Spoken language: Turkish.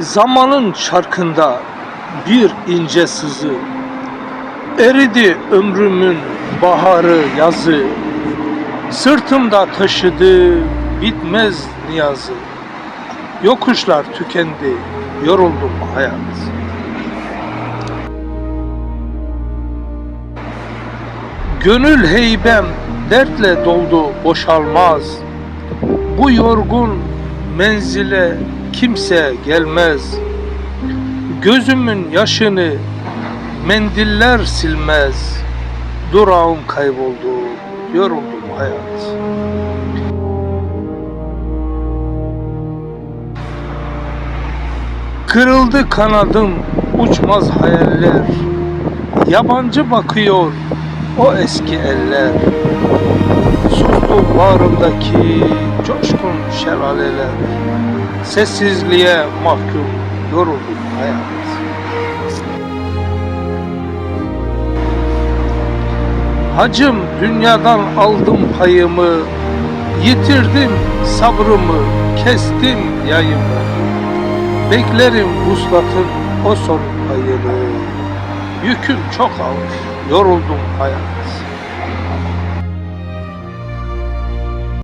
Zamanın çarkında bir ince sızı. Eridi ömrümün baharı yazı. Sırtımda taşıdı bitmez niyazı. Yokuşlar tükendi yoruldum hayat. Gönül heybem dertle doldu boşalmaz. Bu yorgun menzile kimse gelmez. Gözümün yaşını mendiller silmez. Durağım kayboldu yoruldum hayat. Kırıldı kanadım uçmaz hayaller. Yabancı bakıyor o eski eller. Sustu bağrımdaki coşkun şelaleler Sessizliğe mahkum yoruldum hayat Hacım dünyadan aldım payımı Yitirdim sabrımı kestim yayımı. Beklerim vuslatın o son payını. Yüküm çok ağır yoruldum hayat